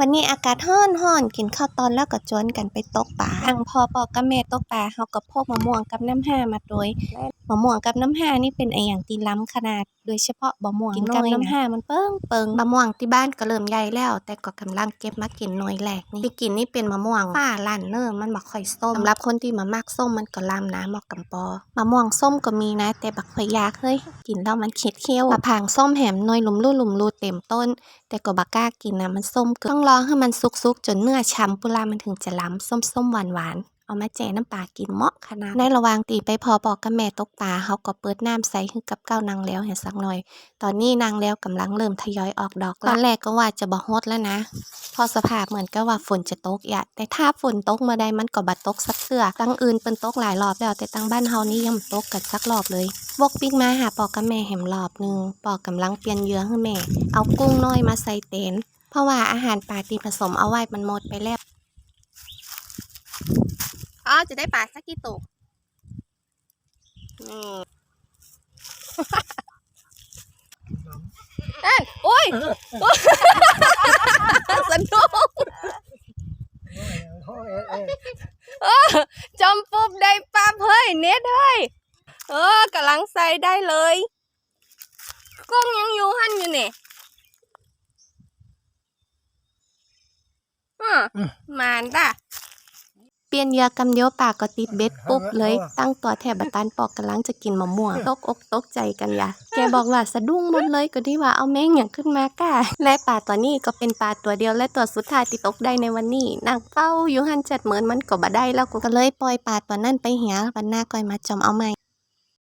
วันนี้อากาศร้อนร้อนกินข้าวตอนแล้วก็จวนกันไปตกปลาทางพ่อปอกับแม่ตกปลาเฮาก็พกมะม่วงกับน้ำห้ามาโดยมะม่วงกับน้ำห้านี่เป็นไอหยังที่ล้ำขนาด โดยเฉพาะบะม่วงกินกับน้ำห้ามันเปิ้งเปิงมะม่วงที่บ้านก็เริ่มใหญ่แล้ว แต่ก็กำลังเก็บมากินหน่วยแรกนี่ที่กินนี่เป็นมะม่วงฟ้าลั่นเนอมันบ่ค่อยส้มสำหรับคนที่มามากส้มมันก็ล้ำนะเหมาะกับปอมะม่วงส้มก็มีนะ แต่บักข่อยอยากเฮ้ยกินแล้วมันเข็ดเคี้ยวมะพร้างส้มแหมหน่วยหลุมลู่หลุมรูเต็มต้น แต่ก็บักกล้ากินนะมันส้มเกินต้องรอให้มันสุกๆ จนเนื้อช้ำปุรามันถึงจะล้ำส้มๆ หวานๆเอามาแจน้ำปลากินเหมาะขนาดในระหว่างตีไปพอบอกกับแม่ตกปลาเขาก็เปิดน้ำใส่ให้กับเก้านางแล้วเห็นสักหน่อย ตอนนี้นางแล้วกำลังเริ่มทยอยออกดอกแล้วตอนแรกก็ว่าจะบ่ฮดแล้วนะ พอสภาพเหมือนกับว่าฝนจะตกอย่าแต่ถ้าฝนตกเมื่อใดมันก็บัดตกสักเสือตั้งอื่นเป็นตกหลายรอบแล้วแต่ตั้งบ้านเฮานี่ยังตกกันสักรอบเลยวกปิ๊กมาหาปอกกับแม่แหมรอบหนึงปอกกำลังเปลี่ยนเหยื่อให้แม่ เอากุ้งน้อยมาใส่เต็น ราะว่าอาหารปลาที่ผสมเอาไว้มันหมดไปแล้วอ๋อจะได้ปลาสักกี่ตัวนี่เอ้ยโอ้ยสนุกจมปุ๊บได้ปั๊บเฮ้ยเน็ตเฮ้ยเออกำลังใส่ได้เลยกุ้งยังอยู่หันอยู่เนี่อ่ มานตะเปลี่ยนเหยื่อกำเดียวปากก็ติดเบ็ดปุ๊บเลย ตั้งตัวแถบบัตันปอกกำลังจะกินมะม่วงตกอกตกใจกันอย่าแกบอกว่าสะดุ้งหมดเลยก็ที่ว่าเอาแม่งอย่างขึ้นมาก้าและปลาตัวนี้ก็เป็นปลาตัวเดียวและตัวสุดท้ายที่ตกได้ในวันนี้นางเฝ้าอยู่หันจัดเหมือนมันก็บ่ได้แล้วกูก็เลยปล่อยปลาตัวนั้นไปเหียวันหน้าก้อยมาจอมเอาใหม่